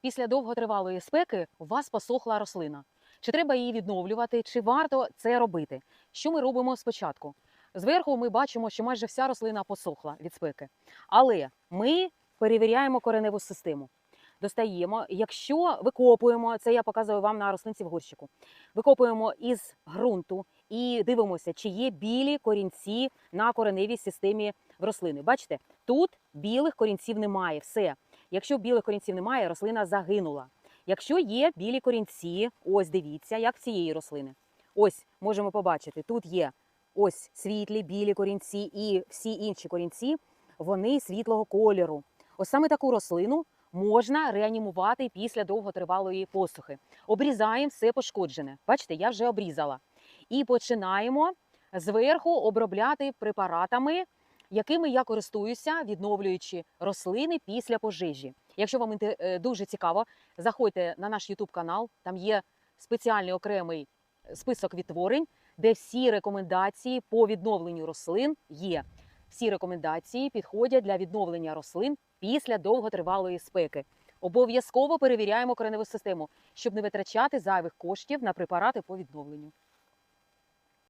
Після довготривалої спеки у вас посохла рослина. Чи треба її відновлювати, чи варто це робити? Що ми робимо спочатку? Зверху ми бачимо, що майже вся рослина посохла від спеки. Але ми перевіряємо кореневу систему. Достаємо, якщо викопуємо, це я показую вам на рослинці в горщику. Викопуємо із ґрунту і дивимося, чи є білі корінці на кореневій системі в рослини. Бачите, тут білих корінців немає. Все. Якщо білих корінців немає, рослина загинула. Якщо є білі корінці, ось дивіться, як цієї рослини. Ось можемо побачити, тут є ось світлі білі корінці і всі інші корінці, вони світлого кольору. Ось саме таку рослину можна реанімувати після довготривалої посухи. Обрізаємо все пошкоджене. Бачите, я вже обрізала. І починаємо зверху обробляти препаратами, якими я користуюся, відновлюючи рослини після пожежі. Якщо вам е, дуже цікаво, заходьте на наш YouTube канал. Там є спеціальний окремий список відтворень, де всі рекомендації по відновленню рослин є. Всі рекомендації підходять для відновлення рослин після довготривалої спеки. Обов'язково перевіряємо кореневу систему, щоб не витрачати зайвих коштів на препарати по відновленню.